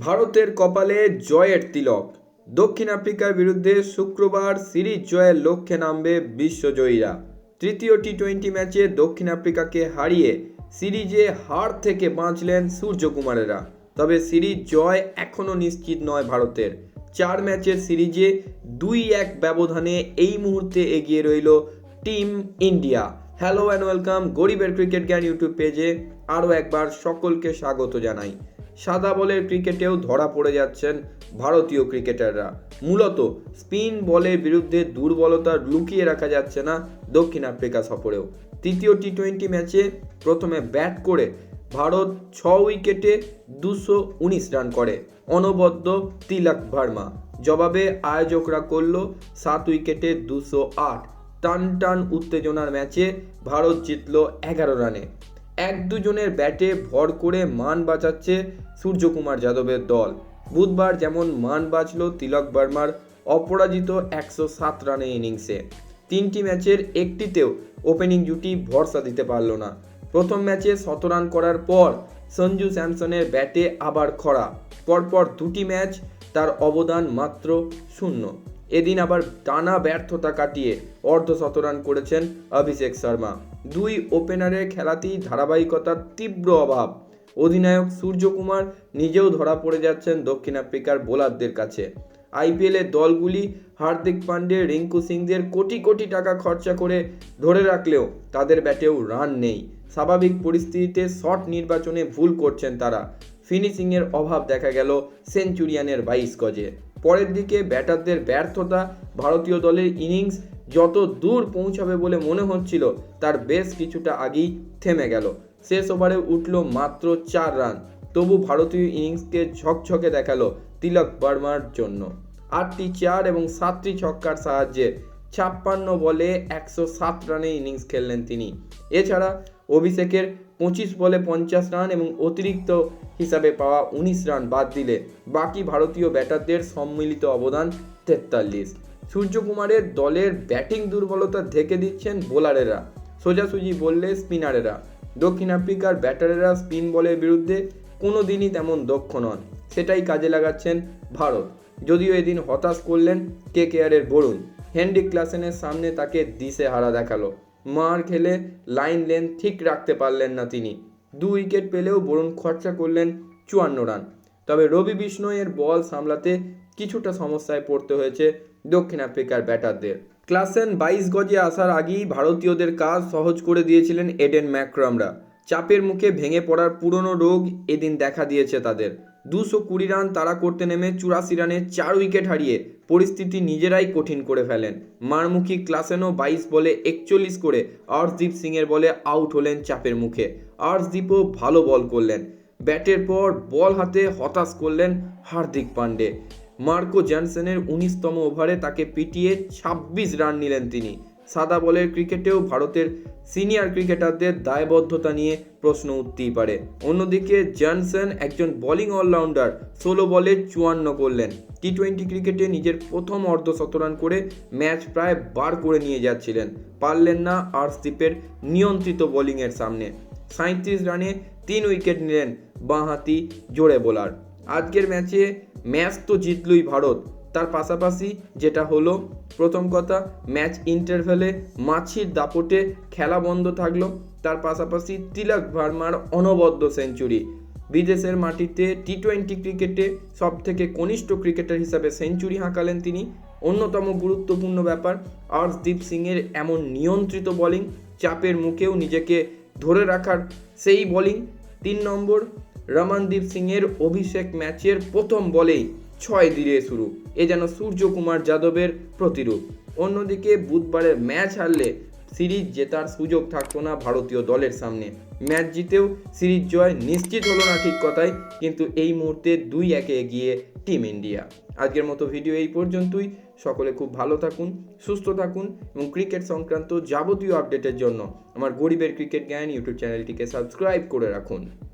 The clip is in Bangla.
ভারতের কপালে জয়ের তিলক। দক্ষিণ আফ্রিকার বিরুদ্ধে শুক্রবার সিরিজ জয়ের লক্ষ্যে নামবে বিশ্বজয়ীরা। তৃতীয় টি টোয়েন্টি ম্যাচে দক্ষিণ আফ্রিকাকে হারিয়ে সিরিজে হার থেকে বাঁচলেন সূর্যকুমারেরা। তবে সিরিজ জয় এখনও নিশ্চিত নয় ভারতের। চার ম্যাচের সিরিজে দুই এক ব্যবধানে এই মুহূর্তে এগিয়ে রইল team India. Hello and welcome গরিবের ক্রিকেট জ্ঞান ইউটিউব পেজে আরও একবার সকলকে স্বাগত জানাই। সাদা বলের ক্রিকেটেও ধরা পড়ে যাচ্ছেন ভারতীয় ক্রিকেটাররা। মূলত স্পিন বলের বিরুদ্ধে দুর্বলতা লুকিয়ে রাখা যাচ্ছে না দক্ষিণ আফ্রিকা সফরেও। তৃতীয় টি টোয়েন্টি ম্যাচে প্রথমে ব্যাট করে ভারত ছ উইকেটে দুশো উনিশ রান করে। অনবদ্য তিলক ভার্মা জবাবে আয়োজকরা করল সাত উইকেটে দুশো আট। টান টান উত্তেজনার ম্যাচে ভারত জিতল এগারো রানে। এক দুজনের ব্যাটে ভর করে মান বাঁচাচ্ছে সূর্যকুমার যাদবের দল। বুধবার যেমন মান বাঁচল তিলক বার্মার অপরাজিত একশো সাত রানে ইনিংসে। তিনটি ম্যাচের একটিতেও ওপেনিং জুটি ভরসা দিতে পারল না। প্রথম ম্যাচে শত রান করার পর সঞ্জু স্যামসনের ব্যাটে আবার খরা। পরপর দুটি ম্যাচ তার অবদান মাত্র শূন্য। এদিন আবার টানা ব্যর্থতা কাটিয়ে অর্ধ শতরান করেছেন অভিষেক শর্মা। দুই ওপেনারের খেলাতেই ধারাবাহিকতার তীব্র অভাব। অধিনায়ক সূর্যকুমার নিজেও ধরা পড়ে যাচ্ছেন দক্ষিণ আফ্রিকার বোলারদের কাছে। আইপিএলের দলগুলি হার্দিক পান্ডে, রিঙ্কু সিংদের কোটি কোটি টাকা খরচা করে ধরে রাখলেও তাদের ব্যাটেও রান নেই। স্বাভাবিক পরিস্থিতিতে শট নির্বাচনে ভুল করছেন তারা। ফিনিশিংয়ের অভাব দেখা গেল সেঞ্চুরিয়ানের বাইশ গজে। পরের দিকে ব্যাটারদের ব্যর্থতা ভারতীয় দলের ইনিংস যত দূর পৌঁছাবে বলে মনে হচ্ছিল, তার বেশ কিছুটা আগেই থেমে গেল। শেষ ওভারে উঠল মাত্র চার রান। তবু ভারতীয় ইনিংসকে ঝকঝকে দেখাল তিলক বর্মার জন্য। আটটি চার এবং সাতটি ছক্কার সাহায্যে ছাপ্পান্ন বলে একশো সাত রানে ইনিংস খেললেন তিনি। এছাড়া অভিষেকের পঁচিশ বলে পঞ্চাশ রান এবং অতিরিক্ত হিসাবে পাওয়া উনিশ রান বাদ দিলে বাকি ভারতীয় ব্যাটারদের সম্মিলিত অবদান তেতাল্লিশ। সূর্যকুমারের দলের ব্যাটিং দুর্বলতা ঢেকে দিচ্ছেন বোলারেরা। সোজাসুজি বললে স্পিনারেরা। দক্ষিণ আফ্রিকার ব্যাটারেরা স্পিন বলের বিরুদ্ধে কোনো দিনই তেমন দক্ষ নন। সেটাই কাজে লাগাচ্ছেন ভারত। যদিও এদিন হতাশ করলেন কে কেয়ারের বরুণ। হেনরিক ক্লাসেনের সামনে তাকে দিশে হারা দেখাল। মার খেলে লাইন লেন ঠিক রাখতে পারলেন না তিনি। দু উইকেট পেলেও বরুণ খরচা করলেন চুয়ান্ন রান। তবে রবি বিষ্ণয়ের বল সামলাতে কিছুটা সমস্যায় পড়তে হয়েছে দক্ষিণ আফ্রিকার ব্যাটারদের। ক্লাসেন বাইশ গজে আসার আগেই ভারতীয়দের কাজ সহজ করে দিয়েছিলেন এডেন ম্যাক্রামরা চাপের মুখে ভেঙে পড়ার পুরনো রোগ এদিন দেখা দিয়েছে তাদের। দুশো কুড়ি রান তারা করতে নেমে চুরাশি রানে চার উইকেট হারিয়ে পরিস্থিতি নিজেরাই কঠিন করে ফেলেন। মারমুখী ক্লাসেনও বাইশ বলে একচল্লিশ করে আর্শদীপ সিংয়ের বলে আউট হলেন চাপের মুখে। আর্শদীপও ভালো বল করলেন। ব্যাটের পর বল হাতে হতাশ করলেন হার্দিক পান্ডে। মার্কো জ্যানসেনের উনিশতম ওভারে তাকে পিটিয়ে ছাব্বিশ রান নিলেন তিনি। সাদা বলের ক্রিকেটেও ভারতের সিনিয়র ক্রিকেটারদের দায়বদ্ধতা নিয়ে প্রশ্ন উঠতেই পারে। অন্যদিকে জনসন একজন বোলিং অলরাউন্ডার, ষোলো বলে চুয়ান্ন করলেন। টি টোয়েন্টি ক্রিকেটে নিজের প্রথম অর্ধ শতরান করে ম্যাচ প্রায় বার করে নিয়ে যাচ্ছিলেন। পারলেন না আর্শদীপের নিয়ন্ত্রিত বোলিংয়ের সামনে। সাঁত্রিশ রানে তিন উইকেট নিলেন বাঁহাতি জোরে বোলার। আজকের ম্যাচে ম্যাচ তো জিতলই ভারত। তার পাশাপাশি যেটা হলো, প্রথম কথা ম্যাচ ইন্টারভেলে মাছির দাপটে খেলা বন্ধ থাকল। তার পাশাপাশি তিলক ভার্মার অনবদ্য সেঞ্চুরি বিদেশের মাটিতে টি টোয়েন্টি ক্রিকেটে সব থেকে কনিষ্ঠ ক্রিকেটার হিসাবে সেঞ্চুরি হাঁকালেন তিনি। অন্যতম গুরুত্বপূর্ণ ব্যাপার, আর্শদীপ সিংয়ের এমন নিয়ন্ত্রিত বোলিং চাপের মুখেও নিজেকে ধরে রাখার সেই বোলিং তিন নম্বর, রমনদীপ সিংয়ের অভিষেক ম্যাচের প্রথম বলেই ছয় দিয়ে শুরু। এ যেন সূর্যকুমার যাদবের প্রতিরূপ। অন্যদিকে বুধবারের ম্যাচ হারলে সিরিজ জেতার সুযোগ থাকতো না ভারতীয় দলের সামনে। ম্যাচ জিতেও সিরিজ জয় নিশ্চিত হলো না ঠিক কথাই, কিন্তু এই মুহূর্তে দুই একে এগিয়ে টিম ইন্ডিয়া। আজকের মতো ভিডিও এই পর্যন্তই। সকলে খুব ভালো থাকুন, সুস্থ থাকুন এবং ক্রিকেট সংক্রান্ত যাবতীয় আপডেটের জন্য আমার গরিবের ক্রিকেট জ্ঞান ইউটিউব চ্যানেলটিকে সাবস্ক্রাইব করে রাখুন।